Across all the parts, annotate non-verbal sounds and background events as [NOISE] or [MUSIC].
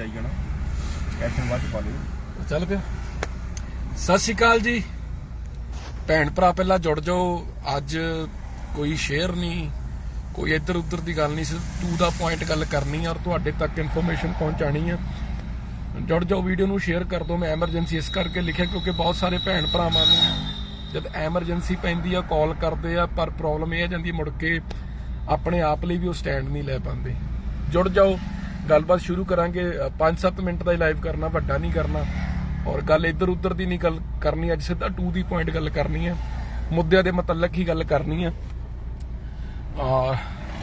ਆਈ ਜਾਣਾ ਐਕਸ਼ਨ ਬਾਅਦ ਚ ਪਾ ਲਿਓ ਚੱਲ ਪਿਆ। ਸਤਿ ਸ਼੍ਰੀ ਅਕਾਲ ਜੀ। ਭੈਣ ਭਰਾ ਪਹਿਲਾਂ ਜੁੜ ਜਾਓ। ਅੱਜ ਕੋਈ ਸ਼ੇਅਰ ਨਹੀਂ, ਕੋਈ ਇੱਧਰ ਉੱਧਰ ਦੀ ਗੱਲ ਨਹੀਂ ਸਿਰਫ ਟੂ ਦਾ ਪੁਆਇੰਟ ਗੱਲ ਕਰਨੀ ਹੈ ਔਰ ਤੁਹਾਡੇ ਤੱਕ ਇਨਫੋਰਮੇਸ਼ਨ ਪਹੁੰਚਾਣੀ ਹੈ ਜੁੜ ਜਾਓ ਵੀਡੀਓ ਨੂੰ ਸ਼ੇਅਰ ਕਰ ਦਿਓ। ਮੈਂ ਐਮਰਜੈਂਸੀ ਇਸ ਕਰਕੇ ਲਿਖਿਆ ਕਿਉਂਕਿ ਬਹੁਤ ਸਾਰੇ ਭੈਣ ਭਰਾਵਾਂ ਨੂੰ ਜਦ ਐਮਰਜੈਂਸੀ ਪੈਂਦੀ ਆ ਕਾਲ ਕਰਦੇ ਆ, ਪਰ ਪ੍ਰੋਬਲਮ ਇਹ ਆ ਜਾਂਦੀ ਮੁੜ ਕੇ ਆਪਣੇ ਆਪ ਲਈ ਵੀ ਉਹ ਸਟੈਂਡ ਨਹੀਂ ਲੈ ਪਾਉਂਦੇ। ਜੁੜ ਜਾਓ। ਗੱਲਬਾਤ ਸ਼ੁਰੂ ਕਰਾਂਗੇ। 5-7 ਮਿੰਟ ਦਾ ਹੀ ਲਾਈਵ ਕਰਨਾ ਵੱਡਾ ਨਹੀਂ ਕਰਨਾ। ਔਰ ਗੱਲ ਇੱਧਰ ਉੱਧਰ ਦੀ ਨਹੀਂ ਗੱਲ ਕਰਨੀ ਅੱਜ ਸਿੱਧਾ ਟੂ ਦੀ ਪੁਆਇੰਟ ਗੱਲ ਕਰਨੀ ਹੈ। ਮੁੱਦਿਆਂ ਦੇ ਮਤਲਕ ਹੀ ਗੱਲ ਕਰਨੀ ਹੈ।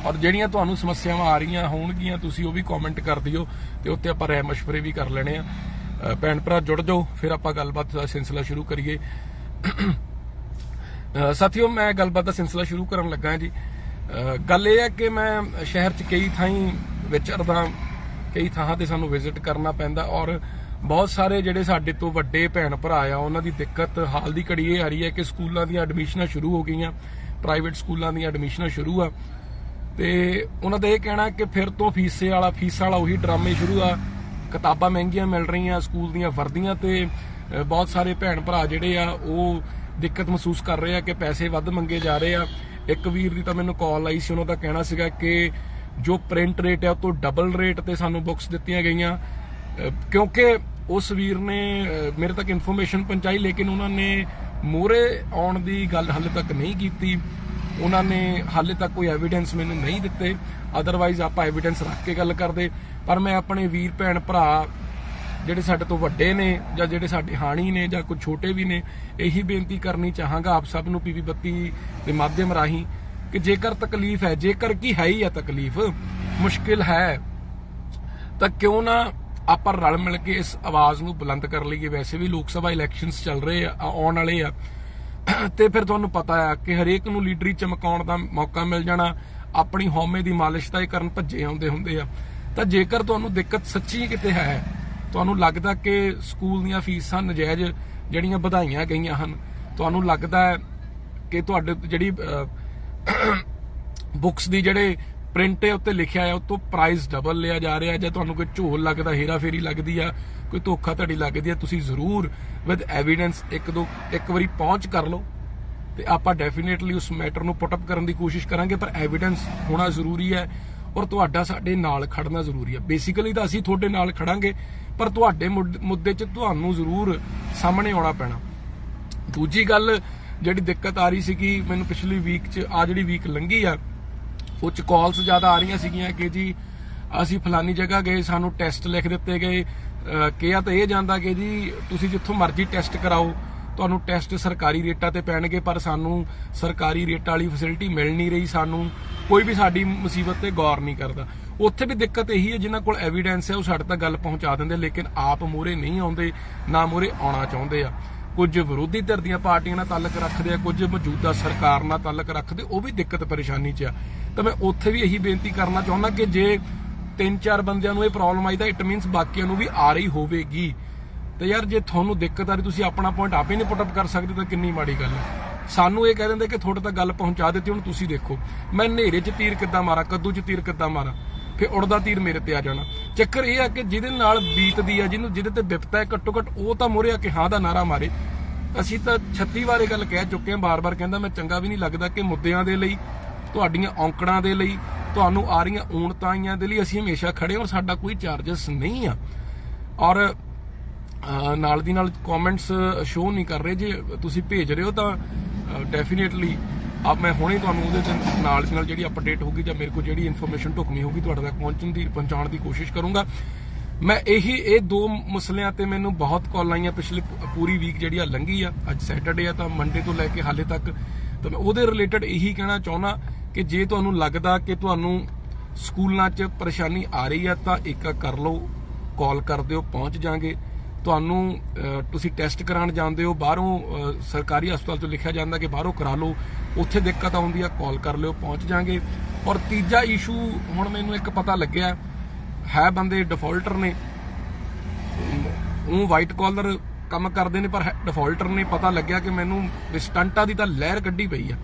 ਔਰ ਜਿਹੜੀਆਂ ਤੁਹਾਨੂੰ ਸਮੱਸਿਆਵਾਂ ਆ ਰਹੀਆਂ ਹੋਣਗੀਆਂ ਤੁਸੀਂ ਉਹ ਵੀ ਕਮੈਂਟ ਕਰ ਦਿਓ ਤੇ ਉੱਤੇ ਆਪਾਂ ਰਹਿ ਮਸ਼ਵਰੇ ਵੀ ਕਰ ਲੈਣੇ ਆ। ਭੈਣ ਭਰਾ ਜੁੜ ਜਾਓ ਫਿਰ ਆਪਾਂ ਗੱਲਬਾਤ ਦਾ ਸਿਲਸਿਲਾ ਸ਼ੁਰੂ ਕਰੀਏ। ਅ, ਸਾਥੀਓ ਮੈਂ ਗੱਲਬਾਤ ਦਾ ਸਿਲਸਿਲਾ ਸ਼ੁਰੂ ਕਰਨ ਲੱਗਾ ਜੀ। ਗੱਲ ਇਹ ਹੈ ਕਿ ਮੈਂ ਸ਼ਹਿਰ 'ਚ ਕਈ ਥਾਈਂ ਵਿਚਰਦਾ ਕਈ ਥਾਂ ਤੇ ਸਾਨੂੰ ਵਿਜ਼ਿਟ ਕਰਨਾ ਪੈਂਦਾ ਔਰ ਬਹੁਤ ਸਾਰੇ ਜਿਹੜੇ ਸਾਡੇ ਤੋਂ ਵੱਡੇ ਭੈਣ ਭਰਾ ਆ, ਉਹਨਾਂ ਦੀ ਦਿੱਕਤ ਹਾਲ ਦੀ ਘੜੀ ਇਹ ਆ ਰਹੀ ਹੈ ਕਿ ਸਕੂਲਾਂ ਦੀਆਂ ਐਡਮਿਸ਼ਨਾਂ ਸ਼ੁਰੂ ਹੋ ਗਈਆਂ ਪ੍ਰਾਈਵੇਟ ਸਕੂਲਾਂ ਦੀਆਂ ਐਡਮਿਸ਼ਨਾਂ ਸ਼ੁਰੂ ਆ। ਤੇ ਉਹਨਾਂ ਦਾ ਇਹ ਕਹਿਣਾ ਕਿ ਫਿਰ ਤੋਂ ਫੀਸੇ ਵਾਲਾ, ਫੀਸ ਵਾਲਾ ਉਹੀ ਡਰਾਮੇ ਸ਼ੁਰੂ ਆ। ਕਿਤਾਬਾਂ ਮਹਿੰਗੀਆਂ ਮਿਲ ਰਹੀਆਂ, ਸਕੂਲ ਦੀਆਂ ਵਰਦੀਆਂ ਤੇ ਬਹੁਤ ਸਾਰੇ ਭੈਣ ਭਰਾ ਜਿਹੜੇ ਆ, ਉਹ ਦਿੱਕਤ ਮਹਿਸੂਸ ਕਰ ਰਹੇ ਆ ਕਿ ਪੈਸੇ ਵੱਧ ਮੰਗੇ ਜਾ ਰਹੇ ਆ। ਇੱਕ ਵੀਰ ਦੀ ਤਾਂ ਮੈਨੂੰ ਕਾਲ ਆਈ ਸੀ, ਉਹਨਾਂ ਦਾ ਕਹਿਣਾ ਸੀਗਾ ਕਿ ਜੋ ਪ੍ਰਿੰਟ ਰੇਟ ਹੈ, ਉਹ ਤੋਂ ਡਬਲ ਰੇਟ ਤੇ ਸਾਨੂੰ ਬੁੱਕਸ ਦਿੱਤੀਆਂ ਗਈਆਂ। ਕਿਉਂਕਿ ਉਸ ਵੀਰ ਨੇ ਮੇਰੇ ਤੱਕ ਇਨਫੋਰਮੇਸ਼ਨ ਪਹੁੰਚਾਈ, ਲੇਕਿਨ ਉਹਨਾਂ ਨੇ ਮੂਰੇ ਆਉਣ ਦੀ ਗੱਲ ਹਾਲੇ ਤੱਕ ਨਹੀਂ ਕੀਤੀ। ਉਹਨਾਂ ਨੇ ਹਾਲੇ ਤੱਕ ਕੋਈ ਐਵੀਡੈਂਸ ਮੈਨੂੰ ਨਹੀਂ ਦਿੱਤੇ। ਅਦਰਵਾਈਜ਼ ਆਪਾਂ ਐਵੀਡੈਂਸ ਰੱਖ ਕੇ ਗੱਲ ਕਰਦੇ। ਪਰ ਮੈਂ ਆਪਣੇ ਵੀਰ, ਭੈਣ, ਭਰਾ ਜਿਹੜੇ ਸਾਡੇ ਤੋਂ ਵੱਡੇ ਨੇ ਜਾਂ ਜਿਹੜੇ ਸਾਡੇ ਹਾਣੀ ਨੇ ਜਾਂ ਕੁਝ ਛੋਟੇ ਵੀ ਨੇ, ਇਹੀ ਬੇਨਤੀ ਕਰਨੀ ਚਾਹਾਂਗਾ ਆਪ ਸਭ ਨੂੰ ਪੀਵੀ ਬੱਤੀ ਦੇ ਮਾਧਿਅਮ ਰਾਹੀਂ। ਕਿ ਜੇਕਰ ਤਕਲੀਫ ਹੈ, ਜੇਕਰ ਕੀ ਹੈ ਹੀ ਆ ਤਕਲੀਫ, ਮੁਸ਼ਕਿਲ ਹੈ, ਤਾਂ ਕਿਉਂ ਨਾ ਆਪਾਂ ਰਲ ਮਿਲ ਕੇ ਇਸ ਆਵਾਜ਼ ਨੂੰ ਬੁਲੰਦ ਕਰ ਲਈਏ। ਵੈਸੇ ਵੀ ਲੋਕ ਸਭਾ ਇਲੈਕਸ਼ਨਸ ਚੱਲ ਰਹੇ ਆ ਆਉਣ ਵਾਲੇ ਆ। ਤੇ ਫਿਰ ਤੁਹਾਨੂੰ ਪਤਾ ਆ ਕਿ ਹਰੇਕ ਨੂੰ ਲੀਡਰੀ ਚਮਕਾਉਣ ਦਾ ਮੌਕਾ ਮਿਲ ਜਾਣਾ, ਆਪਣੀ ਹਉਮੈ ਦੀ ਮਾਲਿਸ਼ ਤਾਂ ਇਹ ਕਰਨ ਭੱਜੇ ਆਉਂਦੇ ਹੁੰਦੇ ਆ। ਤਾਂ ਜੇਕਰ ਤੁਹਾਨੂੰ ਦਿੱਕਤ ਸੱਚੀ ਕਿਤੇ ਹੈ, ਤੁਹਾਨੂੰ ਲੱਗਦਾ ਕਿ ਸਕੂਲ ਦੀਆਂ ਫੀਸਾਂ ਨਜਾਇਜ਼ ਜਿਹੜੀਆਂ ਵਧਾਈਆਂ ਗਈਆਂ ਹਨ, ਤੁਹਾਨੂੰ ਲੱਗਦਾ ਕਿ ਤੁਹਾਡੇ ਜਿਹੜੀ ਬੁੱਕਸ ਦੀ ਜਿਹੜੇ ਪ੍ਰਿੰਟ ਹੈ ਉੱਤੇ ਲਿਖਿਆ ਹੈ, ਉਹ ਤੋਂ ਪ੍ਰਾਈਸ ਡਬਲ ਲਿਆ ਜਾ ਰਿਹਾ ਜੇ ਤੁਹਾਨੂੰ ਕੋਈ ਝੋਲ ਲੱਗਦਾ ਹੇਰਾ ਫੇਰੀ ਲੱਗਦੀ ਆ, ਕੋਈ ਧੋਖਾ ਧੜੀ ਲੱਗਦੀ ਆ, ਤੁਸੀਂ ਜ਼ਰੂਰ ਵਿਦ ਐਵੀਡੈਂਸ ਇੱਕ ਦੋ, ਇੱਕ ਵਾਰੀ ਪਹੁੰਚ ਕਰ ਲਓ ਤੇ ਆਪਾਂ ਡੈਫੀਨੇਟਲੀ ਉਸ ਮੈਟਰ ਨੂੰ ਪੁੱਟ ਅਪ ਕਰਨ ਦੀ ਕੋਸ਼ਿਸ਼ ਕਰਾਂਗੇ, ਪਰ ਐਵੀਡੈਂਸ ਹੋਣਾ ਜ਼ਰੂਰੀ ਹੈ ਔਰ ਤੁਹਾਡਾ ਸਾਡੇ ਨਾਲ ਖੜਨਾ ਜ਼ਰੂਰੀ ਹੈ। ਬੇਸਿਕਲੀ ਤਾਂ ਅਸੀਂ ਤੁਹਾਡੇ ਨਾਲ ਖੜਾਂਗੇ, ਪਰ ਤੁਹਾਡੇ ਮੁੱਦੇ 'ਚ ਤੁਹਾਨੂੰ ਜ਼ਰੂਰ ਸਾਹਮਣੇ ਆਉਣਾ ਪੈਣਾ। ਦੂਜੀ ਗੱਲ ਜਿਹੜੀ ਦਿੱਕਤ ਆ ਰਹੀ ਸੀਗੀ ਮੈਨੂੰ ਪਿਛਲੀ ਵੀਕ 'ਚ, ਆ ਜਿਹੜੀ ਵੀਕ ਲੰਘੀ ਆ, ਉਹ 'ਚ ਕਾਲਸ ਜ਼ਿਆਦਾ ਆ ਰਹੀਆਂ ਸੀਗੀਆਂ ਕਿ ਜੀ ਅਸੀਂ ਫਲਾਨੀ ਜਗ੍ਹਾ ਗਏ, ਸਾਨੂੰ ਟੈਸਟ ਲਿਖ ਦਿੱਤੇ ਗਏ। ਕਿਹਾ ਤਾਂ ਇਹ ਜਾਂਦਾ ਕਿ ਜੀ ਤੁਸੀਂ ਜਿੱਥੋਂ ਮਰਜ਼ੀ ਟੈਸਟ ਕਰਾਓ, ਤੁਹਾਨੂੰ ਟੈਸਟ ਸਰਕਾਰੀ ਰੇਟਾਂ ਤੇ ਪੈਣਗੇ, ਪਰ ਸਾਨੂੰ ਸਰਕਾਰੀ ਰੇਟਾਂ ਵਾਲੀ ਫੈਸਿਲਿਟੀ ਮਿਲ ਨਹੀਂ ਰਹੀ ਸਾਨੂੰ। ਕੋਈ ਵੀ ਸਾਡੀ ਮੁਸੀਬਤ ਤੇ ਗੌਰ ਨਹੀਂ ਕਰਦਾ। ਉੱਥੇ ਵੀ ਦਿੱਕਤ ਇਹੀ ਹੈ, ਜਿਨ੍ਹਾਂ ਕੋਲ ਐਵੀਡੈਂਸ ਹੈ, ਉਹ ਸਾਡੇ ਤੱਕ ਗੱਲ ਪਹੁੰਚਾ ਦਿੰਦੇ, ਲੇਕਿਨ ਆਪ ਮੂਰੇ ਨਹੀਂ ਆਉਂਦੇ, ਨਾ ਮੂਰੇ ਆਉਣਾ ਚਾਹੁੰਦੇ ਆ। ਕੁਝ ਵਿਰੋਧੀ ਧਿਰ ਦੀਆਂ ਪਾਰਟੀਆਂ ਨਾਲ ਤਾਲੁਕ ਰੱਖਦੇ ਆ, ਕੁਝ ਮੌਜੂਦਾ ਸਰਕਾਰ ਨਾਲ ਤਾਲੁਕ ਰੱਖਦੇ, ਉਹ ਵੀ ਦਿੱਕਤ ਪਰੇਸ਼ਾਨੀ 'ਚ ਆ। ਤਾਂ ਮੈਂ ਉੱਥੇ ਵੀ ਇਹੀ ਬੇਨਤੀ ਕਰਨਾ ਚਾਹੁੰਦਾ ਕਿ ਜੇ ਤਿੰਨ ਚਾਰ ਬੰਦਿਆਂ ਨੂੰ ਇਹ ਪ੍ਰੋਬਲਮ ਆਈ ਤਾਂ ਇਟ ਮੀਨਸ ਬਾਕੀਆਂ ਨੂੰ ਵੀ ਆ ਰਹੀ ਹੋਵੇਗੀ। ਤੇ ਯਾਰ ਜੇ ਤੁਹਾਨੂੰ ਦਿੱਕਤ ਆ ਰਹੀ, ਤੁਸੀਂ ਆਪਣਾ ਪੁਆਇੰਟ ਆਪੇ ਨਹੀਂ ਪੁੱਟ ਅਪ ਕਰ ਸਕਦੇ, ਤਾਂ ਕਿੰਨੀ ਮਾੜੀ ਗੱਲ ਹੈ ਸਾਨੂੰ ਇਹ ਕਹਿ ਦਿੰਦੇ ਕਿ ਤੁਹਾਡੇ ਤੱਕ ਗੱਲ ਪਹੁੰਚਾ ਦਿੱਤੀ, ਹੁਣ ਤੁਸੀਂ ਦੇਖੋ। ਮੈਂ ਹਨੇਰੇ 'ਚ ਤੀਰ ਕਿੱਦਾਂ ਮਾਰਾਂ, ਕੱਦੂ 'ਚ ਤੀਰ ਕਿੱਦਾਂ ਮਾਰਾਂ? ਫਿਰ ਉੜਦਾ ਤੀਰ ਮੇਰੇ ਤੇ ਆ ਜਾਣਾ। ਚੱਕਰ ਇਹ ਆ ਕਿ ਜਿਹਦੇ ਨਾਲ ਬੀਤਦੀ ਆ, ਜਿਹਨੂੰ ਜਿਹਦੇ ਤੇ ਵਿਪਤਾ ਹੈ ਘੱਟੋ ਘੱਟ ਉਹ ਤਾਂ ਮੋਰੇ ਆ ਕਿ ਹਾਂ ਦਾ ਨਾਰਾ ਮਾਰੇ। ਅਸੀਂ ਤਾਂ 36 ਵਾਰ ਗੱਲ ਕਹਿ ਚੁੱਕੇ ਹਾਂ, ਬਾਰ-ਬਾਰ ਕਹਿੰਦਾ, ਮੈਂ ਚੰਗਾ ਵੀ ਨਹੀਂ ਲੱਗਦਾ ਕਿ ਮੁੱਦਿਆਂ ਦੇ ਲਈ, ਤੁਹਾਡੀਆਂ ਔਂਕੜਾਂ ਦੇ ਲਈ, ਤੁਹਾਨੂੰ ਆ ਰਹੀਆਂ ਊਣਤਾਈਆਂ ਦੇ ਲਈ ਅਸੀਂ ਹਮੇਸ਼ਾ ਖੜੇ ਹਾਂ ਔਰ ਸਾਡਾ ਕੋਈ ਚਾਰजेस ਨਹੀਂ ਆ। ਔਰ ਨਾਲ ਦੀ ਨਾਲ ਕਮੈਂਟਸ ਸ਼ੋ ਨਹੀਂ ਕਰ ਰਹੇ। ਜੇ ਤੁਸੀਂ ਭੇਜ ਰਹੇ ਹੋ ਤਾਂ ਡੈਫੀਨੇਟਲੀ ਆਪ ਮੈਂ ਹੁਣੇ ਤੁਹਾਨੂੰ ਉਹਦੇ ਤੇ ਨਾਲ ਨਾਲ ਜਿਹੜੀ ਅਪਡੇਟ ਹੋਊਗੀ ਜਾਂ ਮੇਰੇ ਕੋਲ ਜਿਹੜੀ ਇਨਫੋਰਮੇਸ਼ਨ ਢੁਕਮੀ ਹੋਊਗੀ, ਤੁਹਾਡੇ ਤੱਕ ਪਹੁੰਚਣ ਦੀ, ਪਹੁੰਚਾਉਣ ਦੀ ਕੋਸ਼ਿਸ਼ ਕਰੂੰਗਾ। ਮੈਂ ਇਹੀ, ਇਹ ਦੋ ਮਸਲਿਆਂ ਤੇ ਮੈਨੂੰ ਬਹੁਤ ਕਾਲ ਆਈਆਂ ਪਿਛਲੇ ਪੂਰੀ ਵੀਕ ਜਿਹੜੀ ਆ ਲੰਘੀ ਆ। ਅੱਜ ਸੈਟਰਡੇ ਆ ਤਾਂ ਮੰਡੇ ਤੋਂ ਲੈ ਕੇ ਹਾਲੇ ਤੱਕ ਤਾਂ ਮੈਂ ਉਹਦੇ ਰਿਲੇਟਡ ਇਹੀ ਕਹਿਣਾ ਚਾਹੁੰਦਾ ਕਿ ਜੇ ਤੁਹਾਨੂੰ ਲੱਗਦਾ ਕਿ ਤੁਹਾਨੂੰ ਸਕੂਲਾਂ 'ਚ ਪਰੇਸ਼ਾਨੀ ਆ ਰਹੀ ਆ ਤਾਂ ਇੱਕ ਕਰ ਲਓ ਕਾਲ ਕਰ ਦਿਓ, ਪਹੁੰਚ ਜਾਾਂਗੇ। ਤੁਹਾਨੂੰ ਤੁਸੀਂ ਟੈਸਟ ਕਰਾਉਣ ਜਾਂਦੇ ਹੋ, ਬਾਹਰੋਂ ਸਰਕਾਰੀ ਹਸਪਤਾਲ ਤੋਂ ਲਿਖਿਆ ਜਾਂਦਾ ਕਿ ਬਾਹਰੋਂ ਕਰਾ ਲਓ, ਉੱਥੇ ਦਿੱਕਤ ਆਉਂਦੀ ਆ, ਕਾਲ ਕਰ ਲਿਓ, ਪਹੁੰਚ ਜਾਾਂਗੇ। ਔਰ ਤੀਜਾ ਇਸ਼ੂ ਹੁਣ ਮੈਨੂੰ ਇੱਕ ਪਤਾ ਲੱਗਿਆ, ਹੈ ਬੰਦੇ ਡਿਫਾਲਟਰ ਨੇ। ਉਹ ਵਾਈਟ ਕਾਲਰ ਕੰਮ ਕਰਦੇ ਨੇ, ਪਰ ਡਿਫਾਲਟਰ ਨੇ ਪਤਾ ਲੱਗਿਆ ਕਿ ਮੈਨੂੰ ਸਟੰਟਾਂ ਦੀ ਤਾਂ ਲਹਿਰ ਕੱਢੀ ਪਈ ਆ।